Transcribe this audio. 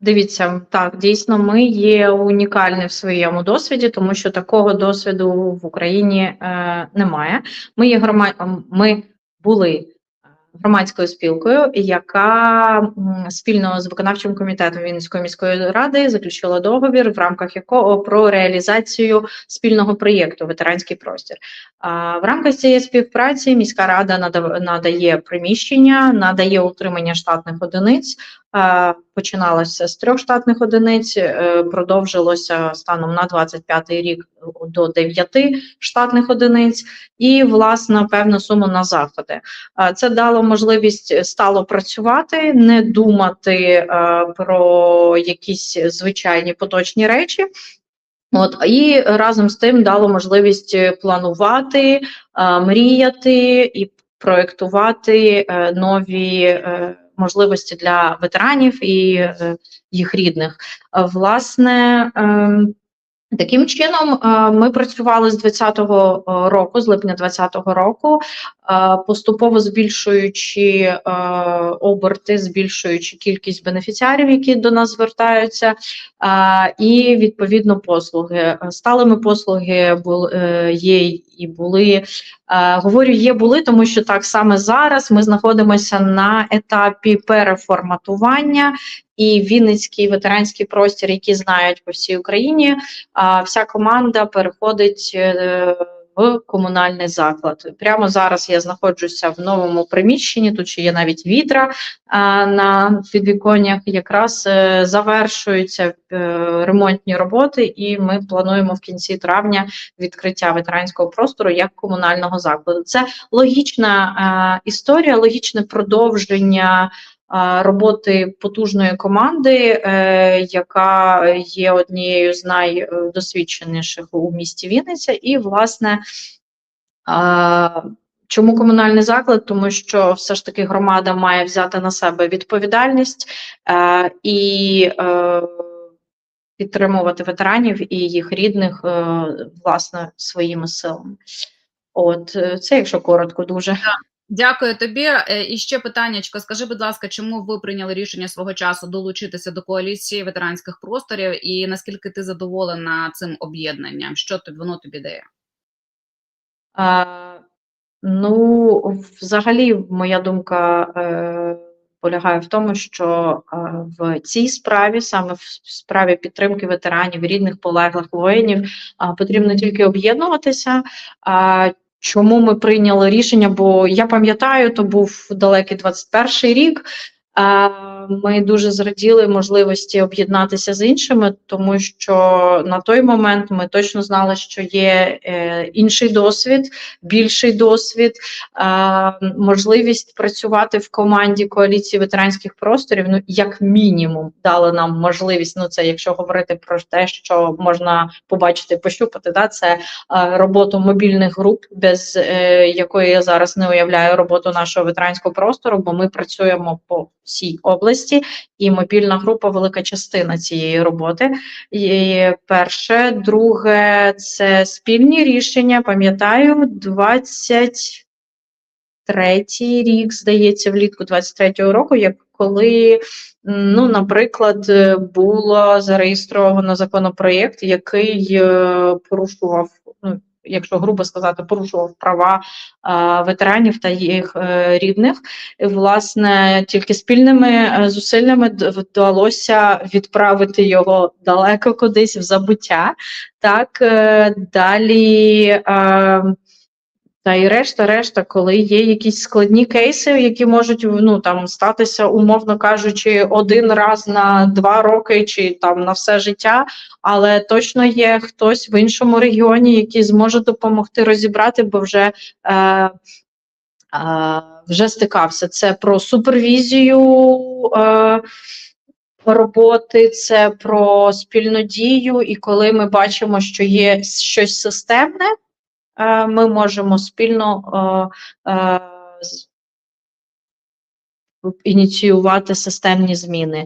Дивіться, так, дійсно, ми є унікальні в своєму досвіді, тому що такого досвіду в Україні е, немає. Ми є грома... ми були е, громадською спілкою, яка спільно з виконавчим комітетом Вінницької міської ради заключила договір, в рамках якого про реалізацію спільного проєкту Ветеранський простір. А в рамках цієї співпраці міська рада нада- надає приміщення, надає утримання штатних одиниць. Е, Починалося з трьох штатних одиниць, е, продовжилося станом на 25-й рік до 9 штатних одиниць, і власне певну суму на заходи. Е, Це дало можливість стало працювати, не думати е, про якісь звичайні поточні речі. От і разом з тим дало можливість е, планувати, е, мріяти і проектувати е, нові е, можливості для ветеранів і е, їх рідних. Власне, ем, таким чином е, ми працювали з 20-го року, з липня 20-го року, е, поступово збільшуючи е, оберти, збільшуючи кількість бенефіціарів, які до нас звертаються, е, і відповідно послуги. Е, Сталими послуги е, є і були. Е, Говорю, є були, тому що так саме зараз ми знаходимося на етапі переформатування. І Вінницький ветеранський простір, які знають по всій Україні, вся команда переходить е, в комунальний заклад. Прямо зараз я знаходжуся в новому приміщенні. Тут ще є навіть вітра на підвіконнях. Якраз е, завершуються е, ремонтні роботи, і ми плануємо в кінці травня відкриття ветеранського простору як комунального закладу. Це логічна історія, логічне продовження. Роботи потужної команди, е, яка є однією з найдосвідченіших у місті Вінниця, і власне чому комунальний заклад? Тому що все ж таки громада має взяти на себе відповідальність е, і е, підтримувати ветеранів і їх рідних е, власне своїми силами. От е, це, якщо коротко, дуже. Дякую тобі. Е, І ще питаннячко. Скажи, будь ласка, чому ви прийняли рішення свого часу долучитися до коаліції ветеранських просторів, і наскільки ти задоволена цим об'єднанням? Що тобі воно тобі дає? Е, ну, взагалі, моя думка е, полягає в тому, що е, в цій справі, саме в справі підтримки ветеранів, рідних полеглих воїнів, е, потрібно тільки об'єднуватися. Е, чому ми прийняли рішення? Бо я пам'ятаю, то був далекий 21 рік. Ми дуже зраділи можливості об'єднатися з іншими, тому що на той момент ми точно знали, що є е, інший досвід, більший досвід, можливість працювати в команді коаліції ветеранських просторів. Ну, як мінімум, дали нам можливість. Ну, це якщо говорити про те, що можна побачити, пощупати, да, це роботу мобільних груп, без е, якої я зараз не уявляю роботу нашого ветеранського простору, бо ми працюємо по всій області, і мобільна група велика частина цієї роботи. І перше, друге, це спільні рішення. Пам'ятаю, 23-й рік, здається, влітку 23-го року, як коли, ну, наприклад, було зареєстровано законопроєкт, який е, порушував. Якщо грубо сказати, порушував права ветеранів та їх е, рідних, і, власне, тільки спільними е, зусиллями вдалося відправити його далеко кудись в забуття. Так е, далі. Та і решта, решта, коли є якісь складні кейси, які можуть ну там статися, умовно кажучи, один раз на два роки чи там на все життя, але точно є хтось в іншому регіоні, який зможе допомогти розібрати, бо вже. Е, е, вже стикався. Це про супервізію е, роботи, це про спільну дію, і коли ми бачимо, що є щось системне, ми можемо спільно е, е, ініціювати системні зміни.